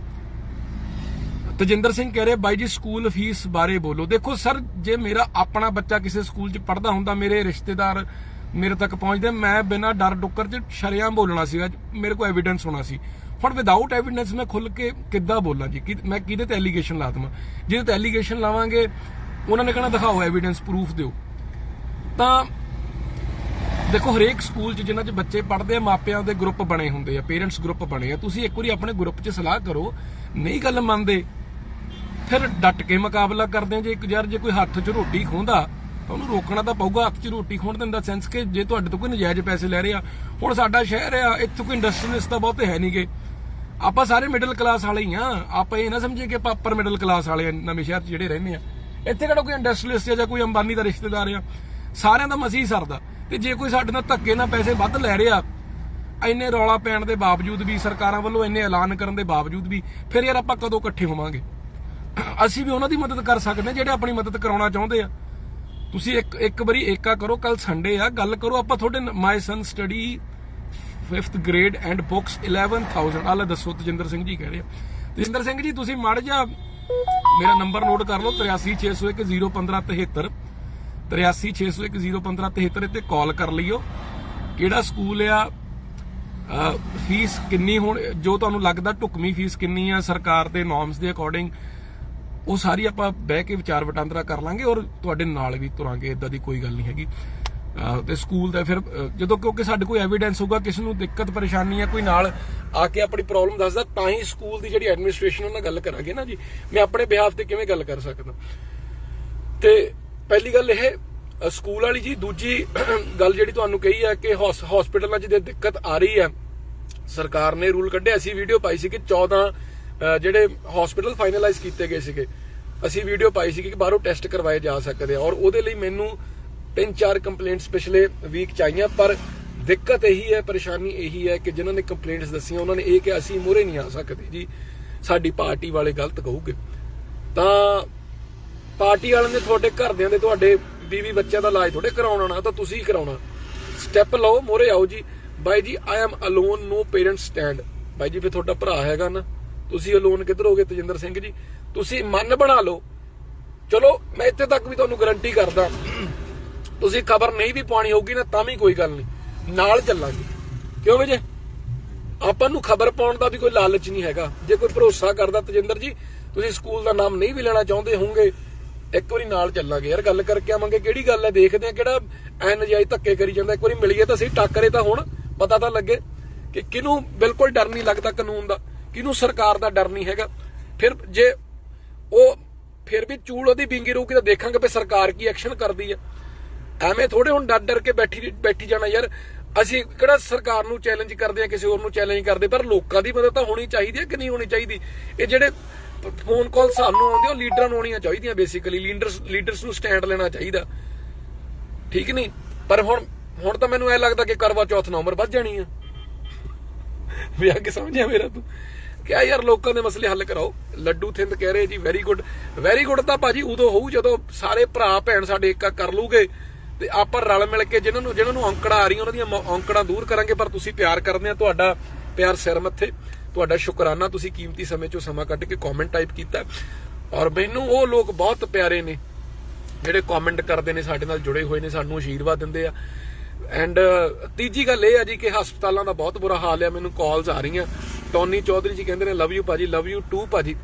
ਤਜਿੰਦਰ ਸਿੰਘ ਕਹਿ ਰਿਹਾ, ਬਾਈ ਜੀ ਸਕੂਲ ਫੀਸ ਬਾਰੇ ਬੋਲੋ। ਦੇਖੋ ਸਰ ਜੇ ਮੇਰਾ ਆਪਣਾ ਬੱਚਾ ਕਿਸੇ ਸਕੂਲ 'ਚ ਪੜਦਾ ਹੁੰਦਾ, ਮੇਰੇ ਰਿਸ਼ਤੇਦਾਰ ਮੇਰੇ ਤੱਕ ਪਹੁੰਚਦੇ, ਮੈਂ ਬਿਨਾਂ ਡਰ ਡੁੱਕਰ 'ਚ ਸ਼ਰਿਆਮ ਬੋਲਣਾ ਸੀਗਾ, ਮੇਰੇ ਕੋਲ ਐਵੀਡੈਂਸ ਹੋਣਾ ਸੀ। ਹੁਣ ਵਿਦਆਊਟ ਐਵੀਡੈਂਸ ਮੈਂ ਖੁੱਲ ਕੇ ਕਿੱਦਾਂ ਬੋਲਾਂ ਜੀ? ਕਿ ਮੈਂ ਕਿਹਦੇ ਤੇ ਐਲੀਗੇਸ਼ਨ ਲਾ ਦਵਾਂ? ਜਿਹਦੇ ਤੇ ਐਲੀਗੇਸ਼ਨ ਲਾਵਾਂਗੇ, ਉਹਨਾਂ ਨੇ ਕਹਿਣਾ ਦਿਖਾਓ ਐਵੀਡੈਂਸ ਪ੍ਰੂਫ ਦਿਓ। ਤਾਂ ਦੇਖੋ, ਹਰੇਕ ਸਕੂਲ 'ਚ ਜਿਨ੍ਹਾਂ 'ਚ ਬੱਚੇ ਪੜ੍ਹਦੇ ਆ, ਮਾਪਿਆਂ ਦੇ ਗਰੁੱਪ ਬਣੇ ਹੁੰਦੇ ਆ ਪੇਰੈਂਟਸ ਗਰੁੱਪ ਬਣੇ ਆ, ਤੁਸੀਂ ਇੱਕ ਵਾਰੀ ਆਪਣੇ ਗਰੁੱਪ 'ਚ ਸਲਾਹ ਕਰੋ, ਨਹੀਂ ਗੱਲ ਮੰਨਦੇ, ਫਿਰ ਡਟ ਕੇ ਮੁਕਾਬਲਾ ਕਰਦੇ ਆ, ਜੇ ਇੱਕ ਯਾਰ ਜੇ ਕੋਈ ਹੱਥ 'ਚ ਰੋਟੀ ਖੋਂਦਾ ਤਾਂ ਉਹਨੂੰ ਰੋਕਣਾ ਤਾਂ ਪਊਗਾ, ਹੱਥ 'ਚ ਰੋਟੀ ਖੋਣ ਦਾ ਸੈਂਸ ਕਿ ਜੇ ਤੁਹਾਡੇ ਤੋਂ ਕੋਈ ਨਜਾਇਜ਼ ਪੈਸੇ ਲੈ ਰਿਹਾ ਹੁਣ ਸਾਡਾ ਸ਼ਹਿਰ ਆ, ਇੱਥੇ ਕੋਈ ਇੰਡਸਟਰੀਅਲਿਸਟ ਤਾਂ ਬਹੁਤੇ ਹੈ ਨਹੀਂਗੇ। ਆਪਾਂ ਸਾਰੇ ਮਿਡਲ ਕਲਾਸ ਵਾਲੇ ਹੀ ਆ, ਆਪਾਂ ਇਹ ਨਾ ਸਮਝੀਏ ਕਿ ਆਪਾਂ ਮਿਡਲ ਕਲਾਸ ਵਾਲੇ ਨਵੇਂ ਸ਼ਹਿਰ 'ਚ ਜਿਹੜੇ ਰਹਿੰਦੇ ਆ। ਇੱਥੇ ਕਿਹੜਾ ਕੋਈ ਇੰਡਸਟਰੀਅਲਿਸਟ ਜਾਂ ਕੋਈ ਅੰਬਾਨੀ ਦਾ ਰਿਸ਼ਤੇਦਾਰ ਆ? ਸਾਰਿਆਂ ਦਾ ਮਸੀ ਸਰਦਾ। ਤੇ ਜੇ ਕੋਈ ਸਾਡੇ ਨਾਲ ਧੱਕੇ ਨਾਲ ਪੈਸੇ ਵੱਧ ਲੈ ਰਿਹਾ, ਇੰਨੇ ਰੌਲਾ ਪੈਣ ਦੇ ਬਾਵਜੂਦ ਵੀ, ਸਰਕਾਰਾਂ ਵੱਲੋਂ ਇੰਨੇ ਐਲਾਨ ਕਰਨ ਦੇ ਬਾਵਜੂਦ ਵੀ, ਫਿਰ ਯਾਰ ਆਪਾਂ ਕਦੋਂ ਇਕੱਠੇ ਹੋਵਾਂਗੇ? ਅਸੀਂ ਵੀ ਉਹਨਾਂ ਦੀ ਮਦਦ ਕਰ ਸਕਦੇ ਹਾਂ ਜਿਹੜੇ ਆਪਣੀ ਮਦਦ ਕਰਾਉਣਾ ਚਾਹੁੰਦੇ ਆ। ਤੁਸੀਂ ਇੱਕ ਇੱਕ ਵਾਰੀ ਏਕਾ ਕਰੋ ਕੱਲ ਸੰਡੇ ਆ, ਗੱਲ ਕਰੋ, ਆਪਾਂ ਤੁਹਾਡੇ my son study 5th grade and books 11000 ਆਲੇ ਦੱਸੋ, ਤਜਿੰਦਰ ਸਿੰਘ ਜੀ ਕਹਿ ਰਹੇ ਤਜਿੰਦਰ ਸਿੰਘ ਜੀ, ਤੁਸੀਂ ਮੜ ਜਾ ਮੇਰਾ ਨੰਬਰ ਨੋਟ ਕਰ ਲਓ 8360101573 8360101573 ਤੇ ਕਾਲ ਕਰ ਲਿਓ ਕਿਹੜਾ ਸਕੂਲ ਆ? ਫੀਸ ਕਿੰਨੀ ਹੁਣ ਜੋ ਤੁਹਾਨੂੰ ਲੱਗਦਾ ਢੁਕਵੀਂ ਫੀਸ ਕਿੰਨੀ ਆ ਸਰਕਾਰ ਦੇ ਨੋਰਮਸ ਦੇ ਅਕੋਰਡਿੰਗ ਉਹ ਸਾਰੀ ਆਪਾਂ ਬਹਿ ਕੇ ਵਿਚਾਰ ਵਟਾਂਦਰਾ ਕਰ ਲਾਂਗੇ ਔਰ ਤੁਹਾਡੇ ਨਾਲ ਵੀ ਤੁਰਾਂਗੇ ਇਦਾਂ ਦੀ ਕੋਈ ਗੱਲ ਨਹੀਂ ਹੈਗੀ। ਤੇ ਸਕੂਲ ਦਾ ਫਿਰ ਜਦੋਂ ਕਿਉਂਕਿ ਸਾਡੇ ਕੋਈ ਐਵੀਡੈਂਸ ਹੋਊਗਾ, ਕਿਸੇ ਨੂੰ ਦਿੱਕਤ, ਪਰੇਸ਼ਾਨੀ ਆ ਕੋਈ ਨਾਲ ਆ ਕੇ ਆਪਣੀ ਪ੍ਰੋਬਲਮ ਦੱਸਦਾ, ਤਾਂ ਹੀ ਸਕੂਲ ਦੀ ਜਿਹੜੀ ਐਡਮਿਨਿਸਟ੍ਰੇਸ਼ਨ ਉਹਨਾਂ ਨਾਲ ਗੱਲ ਕਰਾਂਗੇ ਨਾ ਜੀ। ਮੈਂ ਆਪਣੇ ਬਿਹਾਫ ਤੇ ਕਿਵੇਂ ਗੱਲ ਕਰ ਸਕਦਾ? ਤੇ ਪਹਿਲੀ ਗੱਲ ਇਹ ਸਕੂਲ ਵਾਲੀ ਜੀ, ਦੂਜੀ [CLEARS THROAT] ਗੱਲ ਜਿਹੜੀ ਤੁਹਾਨੂੰ ਕਹੀ ਹੈ ਕਿ ਹਸਪੀਟਲਾਂ 'ਚ ਜੇ ਦਿੱਕਤ ਆ ਰਹੀ ਹੈ, ਸਰਕਾਰ ਨੇ ਰੂਲ ਕੱਢਿਆ ਸੀ ਵੀਡੀਓ ਪਾਈ ਸੀ ਕਿ 14 ਜਿਹੜੇ ਹਸਪੀਟਲ ਫਾਈਨਲਾਈਜ਼ ਕੀਤੇ ਗਏ ਸੀਗੇ, ਅਸੀਂ ਵੀਡੀਓ ਪਾਈ ਸੀ ਕਿ ਬਾਹਰੋਂ ਟੈਸਟ ਕਰਵਾਏ ਜਾ ਸਕਦੇ ਆ ਔਰ ਉਹਦੇ ਲਈ ਮੈਨੂੰ ਤਿੰਨ ਚਾਰ ਕੰਪਲੇਂਟਸ ਪਿਛਲੇ ਵੀਕ ਚ ਪਰ ਦਿੱਕਤ ਇਹੀ ਹੈ, ਪਰੇਸ਼ਾਨੀ ਇਹੀ ਹੈ ਕਿ ਜਿਨ੍ਹਾਂ ਨੇ ਕੰਪਲੇਂਟਸ ਦੱਸੀਆਂ, ਉਹਨਾਂ ਨੇ ਇਹ ਕਿ ਅਸੀਂ ਮੂਹਰੇ ਨਹੀਂ ਆ ਸਕਦੇ ਜੀ, ਸਾਡੀ ਪਾਰਟੀ ਵਾਲੇ ਗਲਤ ਕਹੂਗੇ। ਤਾਂ ਪਾਰਟੀ ਵਾਲਿਆਂ ਨੇ ਤੁਹਾਡੇ ਘਰਦਿਆਂ ਦੇ ਤੁਹਾਡੇ ਬੀਵੀ ਬੱਚਿਆਂ ਦਾ ਇਲਾਜ ਥੋੜੇ ਕਰਾਉਣਾ ਤਾਂ ਤੁਸੀਂ ਹੀ ਕਰਾਉਣਾ। ਸਟੈਪ ਲਓ ਮੋਰੇ ਆਓ ਜੀ। ਬਾਈ ਜੀ I am alone no parents stand by ਜੀ ਫੇ ਤੁਹਾਡਾ ਭਰਾ ਹੈਗਾ ਨਾ ਤੁਸੀਂ ਲੋਨ ਕਿੱਧਰ ਹੋਗੇ ਤਜਿੰਦਰ ਸਿੰਘ ਜੀ? ਤੁਸੀਂ ਮਨ ਬਣਾ ਲਓ। ਚਲੋ, ਮੈਂ ਇੱਥੇ ਤੱਕ ਵੀ ਤੁਹਾਨੂੰ ਗਾਰੰਟੀ ਕਰਦਾ। ਤੁਸੀਂ ਖਬਰ ਨਹੀਂ ਵੀ ਪਾਣੀ ਹੋਊਗੀ ਨਾ, ਤਾਂ ਵੀ ਕੋਈ ਗੱਲ ਨਹੀਂ। ਨਾਲ ਚੱਲਾਂਗੇ। ਕਿਉਂ ਵਿਜੇ ਆਪਾਂ ਨੂੰ ਖਬਰ ਪਾਉਣ ਦਾ ਵੀ ਕੋਈ ਲਾਲਚ ਨਹੀਂ ਹੈਗਾ। ਜੇ ਕੋਈ ਭਰੋਸਾ ਕਰਦਾ ਤਜਿੰਦਰ ਜੀ, ਤੁਸੀਂ ਸਕੂਲ ਦਾ ਨਾਮ ਨਹੀਂ ਵੀ ਲੈਣਾ ਚਾਹੁੰਦੇ ਹੋਵੋਗੇ, ਇੱਕ ਵਾਰੀ ਨਾਲ ਚੱਲਾਂਗੇ। ਯਾਰ, ਗੱਲ ਕਰਕੇ ਆਵਾਂਗੇ, ਕਿਹੜੀ ਗੱਲ ਹੈ? ਦੇਖਦੇ ਆ ਕਿਹੜਾ ਐ ਨਜਾਇਜ਼ ਧੱਕੇ ਕਰੀ ਜਾਂਦਾ। ਇੱਕ ਵਾਰੀ ਮਿਲੀਏ ਤਾਂ ਸਹੀ, ਟੱਕਰੇ ਤਾਂ ਹੁਣ, ਪਤਾ ਤਾਂ ਲੱਗੇ ਕਿ ਕਿਹਨੂੰ ਬਿਲਕੁਲ ਡਰ ਨਹੀਂ ਲੱਗਦਾ ਕਾਨੂੰਨ ਦਾ। ਕਿਹਨੂੰ ਸਰਕਾਰ ਦਾ ਡਰ ਨਹੀਂ ਹੈਗਾ? ਫਿਰ ਜੇ ਉਹ ਫਿਰ ਵੀ ਚੂਲ ਉਹਦੀ ਬਿੰਗੀ ਰਹੂਗੀ ਤਾਂ ਦੇਖਾਂਗੇ ਵੀ ਸਰਕਾਰ ਕੀ ਐਕਸ਼ਨ ਕਰਦੀ ਹੈ। ਐਵੇਂ ਥੋੜੇ ਹੁਣ ਡਰ ਡਰ ਕੇ ਬੈਠੀ ਬੈਠੀ ਜਾਣਾ ਯਾਰ। ਅਸੀਂ ਕਿਹੜਾ ਸਰਕਾਰ ਨੂੰ ਚੈਲੰਜ ਕਰਦੇ ਆ ਕਿਸੇ ਹੋਰ ਨੂੰ ਚੈਲੰਜ ਕਰਦੇ, ਪਰ ਲੋਕਾਂ ਦੀ ਮਦਦ ਤਾਂ ਹੋਣੀ ਚਾਹੀਦੀ ਹੈ ਕਿ ਨਹੀਂ ਹੋਣੀ ਚਾਹੀਦੀ? ਇਹ ਜਿਹੜੇ ਫੋਨ ਕਾਲ ਸਾਨੂੰ ਆਉਂਦੇ ਉਹ ਲੀਡਰਾਂ ਨੂੰ ਆਉਣੀਆਂ ਚਾਹੀਦੀਆਂ ਬੇਸਿਕਲੀ ਲੀਡਰਸ ਲੀਡਰਸ ਨੂੰ ਸਟੈਂਡ ਲੈਣਾ ਚਾਹੀਦਾ। ਠੀਕ ਨਹੀਂ? ਪਰ ਹੁਣ ਹੁਣ ਤਾਂ ਮੈਨੂੰ ਐ ਲੱਗਦਾ ਕਿ ਕਰਵਾ ਚੌਥ ਨਾ ਉਮਰ ਵੱਧ ਜਾਣੀ ਆ। ਵੀ ਅੱਗੇ ਸਮਝਿਆ ਮੇਰਾ ਤੂੰ? ਕਿਹਾ, ਯਾਰ, ਲੋਕਾਂ ਦੇ ਮਸਲੇ ਹੱਲ ਕਰਾਓ। ਲੱਡੂ ਥਿੰਦ ਕਹਿ ਰਹੇ, ਜੀ ਵੈਰੀ ਗੁੱਡ ਵੈਰੀ ਗੁੱਡ ਤਾਂ ਭਾਜੀ ਉਦੋਂ ਹੋਊ ਜਦੋਂ ਸਾਰੇ ਭਰਾ, ਭੈਣ ਸਾਡੇ ਏਕਾ ਕਰ ਲੂਗੇ ਤੇ ਆਪਾਂ ਰਲ ਮਿਲ ਕੇ ਜਿਨ੍ਹਾਂ ਨੂੰ ਜਿਨ੍ਹਾਂ ਨੂੰ ਔਂਕੜਾ ਆ ਰਹੀਆਂ, ਉਹਨਾਂ ਦੀਆਂ ਔਂਕੜਾਂ ਦੂਰ ਕਰਾਂਗੇ, ਪਰ ਤੁਸੀਂ ਪਿਆਰ ਕਰਦੇ ਆ, ਤੁਹਾਡਾ ਪਿਆਰ ਸਿਰ ਮੱਥੇ, ਤੁਹਾਡਾ ਸ਼ੁਕਰਾਨਾ ਤੁਸੀਂ ਕੀਮਤੀ ਸਮੇਂ ਚੋਂ ਸਮਾਂ ਕੱਢ ਕੇ ਕਮੈਂਟ ਟਾਈਪ ਕੀਤਾ। ਔਰ ਮੈਨੂੰ ਉਹ ਲੋਕ ਬਹੁਤ ਪਿਆਰੇ ਨੇ, ਜਿਹੜੇ ਕਮੈਂਟ ਕਰਦੇ ਨੇ, ਸਾਡੇ ਨਾਲ ਜੁੜੇ ਹੋਏ ਨੇ, ਸਾਨੂੰ ਆਸ਼ੀਰਵਾਦ ਦਿੰਦੇ ਆ। ਐਂਡ ਤੀਜੀ ਗੱਲ ਇਹ ਆ ਜੀ ਕਿ ਹਸਪਤਾਲਾਂ ਦਾ ਬਹੁਤ ਬੁਰਾ ਹਾਲ ਆ, ਮੈਨੂੰ ਕਾਲਸ ਆ ਰਹੀਆਂ। ਟੋਨੀ ਚੌਧਰੀ ਜੀ ਕਹਿੰਦੇ ਨੇ ਲਵ ਯੂ ਭਾਜੀ ਲਵ ਯੂ ਟੂ ਭਾਜੀ।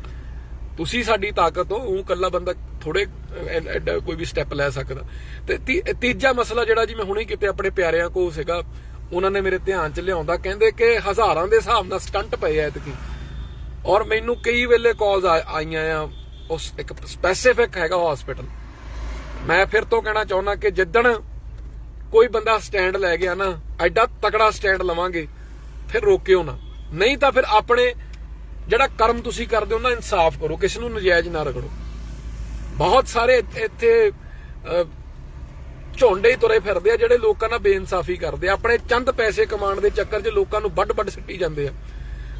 ਤੁਸੀਂ ਸਾਡੀ ਤਾਕਤ ਹੋ, ਉਹ ਕੱਲਾ ਬੰਦਾ ਥੋੜੇ ਐਡਾ ਕੋਈ ਵੀ ਸਟੈਪ ਲੈ ਸਕਦਾ। ਤੇ ਤੀਜਾ ਮਸਲਾ ਜਿਹੜਾ ਜੀ ਮੈਂ ਹੁਣੇ ਕਿਤੇ ਆਪਣੇ ਪਿਆਰਿਆਂ ਕੋ ਸੀਗਾ, ਉਹਨਾਂ ਨੇ ਮੇਰੇ ਧਿਆਨ ਚ ਲਿਆਉਂਦਾ, ਕਹਿੰਦੇ ਕਿ ਹਜ਼ਾਰਾਂ ਦੇ ਹਿਸਾਬ ਨਾਲ ਸਟੰਟ ਪਏ ਐ ਇਤਕੀ। ਔਰ ਮੈਨੂੰ ਕਈ ਵੇਲੇ ਕਾਲਸ ਆਈਆਂ ਆ, ਉਸ ਇੱਕ ਸਪੈਸੀਫਿਕ ਹੈਗਾ ਹਸਪੀਟਲ ਮੈਂ ਫਿਰ ਤੋਂ ਕਹਿਣਾ ਚਾਹੁੰਦਾ ਕਿ ਜਿੱਦਣ ਕੋਈ ਬੰਦਾ ਸਟੈਂਡ ਲੈ ਗਿਆ ਨਾ, ਐਡਾ ਤਕੜਾ ਸਟੈਂਡ ਲਵਾਂਗੇ, ਫਿਰ ਰੋਕਿਓ ਨਾ। ਨਹੀਂ ਤਾਂ ਫਿਰ ਆਪਣੇ ਜਿਹੜਾ ਕਰਮ ਤੁਸੀਂ ਕਰਦੇ ਹੋ ਨਾ ਇਨਸਾਫ ਕਰੋ, ਕਿਸੇ ਨੂੰ ਨਜਾਇਜ਼ ਨਾ ਰਗੜੋ। ਬਹੁਤ ਸਾਰੇ ਇੱਥੇ- ਝੋਂਡੇ ਹੀ ਤੁਰੇ ਫਿਰਦੇ ਆ, ਜਿਹੜੇ ਲੋਕਾਂ ਨਾਲ ਬੇਇਨਸਾਫੀ ਕਰਦੇ ਆ। ਆਪਣੇ ਚੰਦ ਪੈਸੇ ਕਮਾਉਣ ਦੇ ਚੱਕਰ 'ਚ ਲੋਕਾਂ ਨੂੰ ਵੱਡ-ਵੱਡ ਸਿੱਟੀ ਜਾਂਦੇ ਆ।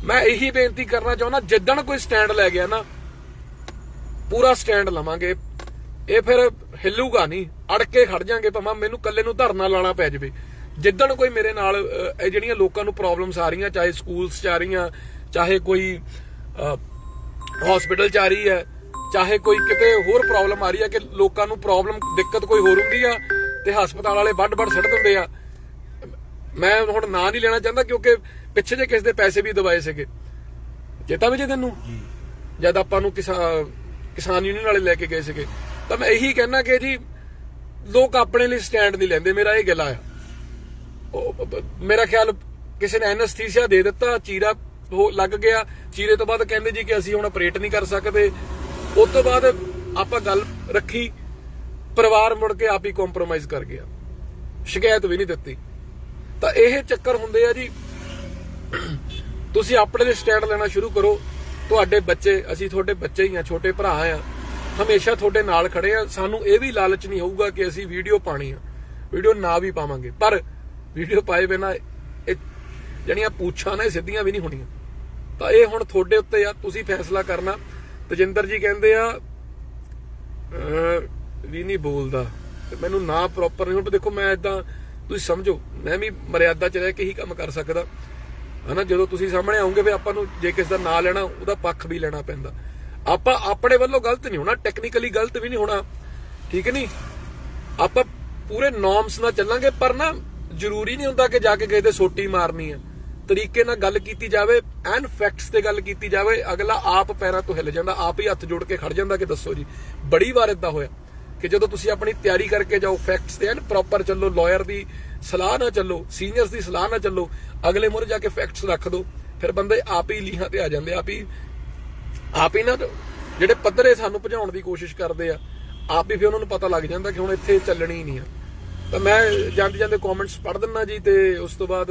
ਮੈਂ ਇਹੀ ਬੇਨਤੀ ਕਰਨਾ ਚਾਹੁੰਦਾ, ਜਿੱਦਣ ਕੋਈ ਸਟੈਂਡ ਲੈ ਗਿਆ ਨਾ, ਪੂਰਾ ਸਟੈਂਡ ਲਵਾਂਗੇ। ਇਹ ਫਿਰ ਹਿੱਲੂਗਾ ਨਹੀਂ। ਅੜ ਕੇ ਖੜ ਜਾਾਂਗੇ, ਭਾਵੇਂ ਮੈਨੂੰ ਕੱਲੇ ਨੂੰ ਧਰਨਾ ਲਾਣਾ ਪੈ ਜਾਵੇ। ਜਿੱਦਣ ਕੋਈ ਮੇਰੇ ਨਾਲ ਇਹ ਜਿਹੜੀਆਂ ਲੋਕਾਂ ਨੂੰ ਪ੍ਰੋਬਲਮਸ ਆ ਰਹੀਆਂ ਚਾਹੇ ਸਕੂਲਸ ਚ ਆ ਰਹੀਆਂ ਚਾਹੇ ਕੋਈ ਹਸਪੀਟਲ ਚ ਆ ਰਹੀ ਹੈ ਚਾਹੇ ਕੋਈ ਕਿਤੇ ਹੋਰ ਪ੍ਰੋਬਲਮ ਆ ਰਹੀ ਹੈ ਕਿ ਲੋਕਾਂ ਨੂੰ ਪ੍ਰੋਬਲਮ ਦਿੱਕਤ ਕੋਈ ਹੋਰ ਹੁੰਦੀ ਆ ਤੇ ਹਸਪਤਾਲ ਵਾਲੇ ਵੱਡ-ਵੱਡ ਸੱਟ ਦਿੰਦੇ ਆ। ਮੈਂ ਹੁਣ ਨਾਂ ਨਹੀਂ ਲੈਣਾ ਚਾਹੁੰਦਾ ਕਿਉਂਕਿ ਪਿੱਛੇ ਜੇ ਕਿਸ ਦੇ ਪੈਸੇ ਵੀ ਦਵਾਏ ਸੀਗੇ। ਚੇਤਾ ਵੀ ਜੇ ਤੈਨੂੰ? ਜਦ ਆਪਾਂ ਨੂੰ ਕਿਸਾਨ ਕਿਸਾਨ ਯੂਨੀਅਨ ਵਾਲੇ ਲੈ ਕੇ ਗਏ ਸੀਗੇ। ਤਾਂ ਮੈਂ ਇਹੀ ਕਹਿਣਾ ਕਿ ਜੀ ਲੋਕ ਆਪਣੇ ਲਈ ਸਟੈਂਡ ਨਹੀਂ ਲੈਂਦੇ ਮੇਰਾ ਇਹ ਗਿਲਾ ਆ। ਮੇਰਾ ਖਿਆਲ ਕਿਸੇ ਨੇ ਐਨਸਥੀਸੀਆ ਦੇ ਦਿੱਤਾ, ਚੀਰਾ ਲੱਗ ਗਿਆ। ਚੀਰੇ ਤੋਂ ਬਾਅਦ ਕਹਿੰਦੇ ਜੀ ਕਿ ਅਸੀਂ ਹੁਣ ਆਪਰੇਟ ਨਹੀਂ ਕਰ ਸਕਦੇ। ਉਸ ਤੋਂ ਬਾਅਦ ਆਪਾਂ ਗੱਲ ਰੱਖੀ, ਪਰਿਵਾਰ ਮੁੜ ਕੇ ਆਪ ਹੀ ਕੰਪਰੋਮਾਈਜ਼ ਕਰ ਗਿਆ। ਸ਼ਿਕਾਇਤ ਵੀ ਨਹੀਂ ਦਿੱਤੀ। ਤਾਂ ਇਹ ਚੱਕਰ ਹੁੰਦੇ ਆ ਜੀ, ਤੁਸੀਂ ਆਪਣੇ ਲਈ ਸਟੈਂਡ ਲੈਣਾ ਸ਼ੁਰੂ ਕਰੋ। ਤੁਹਾਡੇ ਬੱਚੇ, ਅਸੀਂ ਤੁਹਾਡੇ ਬੱਚੇ ਹੀ ਆ, ਛੋਟੇ ਭਰਾ ਆ। ਹਮੇਸ਼ਾ ਤੁਹਾਡੇ ਨਾਲ ਖੜੇ ਆ। ਸਾਨੂੰ ਇਹ ਵੀ ਲਾਲਚ ਨਹੀਂ ਹੋਊਗਾ ਕਿ ਅਸੀਂ ਵੀਡੀਓ ਪਾਣੀ ਆ। ਵੀਡੀਓ ਨਾ ਵੀ ਪਾਵਾਂਗੇ। ਪਰ ਵੀਡੀਓ ਪਾਏ ਬਿਨਾ ਇਹ ਜਿਹੜੀਆਂ ਪੁੱਛਾਂ ਨੇ ਸਿੱਧੀਆਂ ਵੀ ਨਹੀਂ ਹੋਣੀਆਂ। ਤਾਂ ਇਹ ਹੁਣ ਤੁਹਾਡੇ ਉੱਤੇ ਆ, ਤੁਸੀਂ ਫੈਸਲਾ ਕਰਨਾ। ਤਜਿੰਦਰ ਜੀ ਕਹਿੰਦੇ ਆ ਵੀ ਨਹੀਂ ਬੋਲਦਾ। ਮੈਨੂੰ ਨਾ ਪ੍ਰੋਪਰ ਨਹੀਂ, ਹੁਣ ਦੇਖੋ ਮੈਂ ਇਦਾਂ ਤੁਸੀਂ ਸਮਝੋ, ਮੈਂ ਵੀ ਮਰਿਆਦਾ ਚ ਰਹਿ ਕੇ ਹੀ ਕੰਮ ਕਰ ਸਕਦਾ। ਹਨਾ, ਜਦੋਂ ਤੁਸੀਂ ਸਾਹਮਣੇ ਆਉਂਗੇ ਵੀ ਆਪਾਂ ਨੂੰ ਜੇ ਕਿਸ ਦਾ ਨਾਂ ਲੈਣਾ, ਉਹਦਾ ਪੱਖ ਵੀ ਲੈਣਾ ਪੈਂਦਾ। ਆਪਾਂ ਆਪਣੇ ਵੱਲੋਂ ਗਲਤ ਨਹੀਂ ਹੋਣਾ ਟੈਕਨੀਕਲੀ ਗਲਤ ਵੀ ਨਹੀਂ ਹੋਣਾ। ਠੀਕ ਨਹੀਂ ਆਪਾਂ ਪੂਰੇ ਨੋਰਮਸ ਨਾਲ ਚੱਲਾਂਗੇ, ਪਰ ਨਾ ਜ਼ਰੂਰੀ ਨਹੀਂ ਹੁੰਦਾ ਕਿ ਜਾ ਕੇ ਕਿਸੇ ਦੇ ਸੋਟੀ ਮਾਰਨੀ ਹੈ ਤਰੀਕੇ ਨਾਲ ਗੱਲ ਕੀਤੀ ਜਾਵੇ ਐਨ ਫੈਕਟਸ ਤੇ ਗੱਲ ਕੀਤੀ ਜਾਵੇ, ਅਗਲਾ ਆਪ ਪੈਰਾਂ ਤੋਂ ਹਿੱਲ ਜਾਂਦਾ, ਆਪ ਹੀ ਹੱਥ ਜੋੜ ਕੇ ਖੜ ਜਾਂਦਾ ਕਿ ਦੱਸੋ ਜੀ। ਬੜੀ ਵਾਰ ਇਦਾਂ ਹੋਇਆ ਕਿ ਜਦੋਂ ਤੁਸੀਂ ਆਪਣੀ ਤਿਆਰੀ ਕਰਕੇ ਜਾਓ ਫੈਕਟਸ ਤੇ ਐਨ ਪ੍ਰੋਪਰ ਚੱਲੋ ਲਾਇਰ ਦੀ ਸਲਾਹ ਨਾ ਚੱਲੋ ਸੀਨੀਅਰਸ ਦੀ ਸਲਾਹ ਨਾ ਚੱਲੋ, ਅਗਲੇ ਮੁਰੇ ਜਾ ਕੇ ਫੈਕਟਸ ਰੱਖ ਦਿਓ ਫਿਰ ਬੰਦੇ ਆਪ ਹੀ ਲੀਹਾਂ ਤੇ ਆ ਜਾਂਦੇ ਆਪ ਹੀ ਆਪ ਹੀ ਨਾ ਜਿਹੜੇ ਪੱਧਰੇ ਸਾਨੂੰ ਭਜਾਉਣ ਦੀ ਕੋਸ਼ਿਸ਼ ਕਰਦੇ ਆ, ਆਪ ਹੀ ਫਿਰ ਉਹਨਾਂ ਨੂੰ ਪਤਾ ਲੱਗ ਜਾਂਦਾ ਕਿ ਹੁਣ ਇੱਥੇ ਚੱਲਣੀ ਨਹੀਂ ਆ। ਤਾਂ ਮੈਂ ਜਾਂਦੇ ਜਾਂਦੇ ਕਮੈਂਟਸ ਪੜ੍ਹ ਦਿੰਨਾ ਜੀ ਤੇ ਉਸ ਤੋਂ ਬਾਅਦ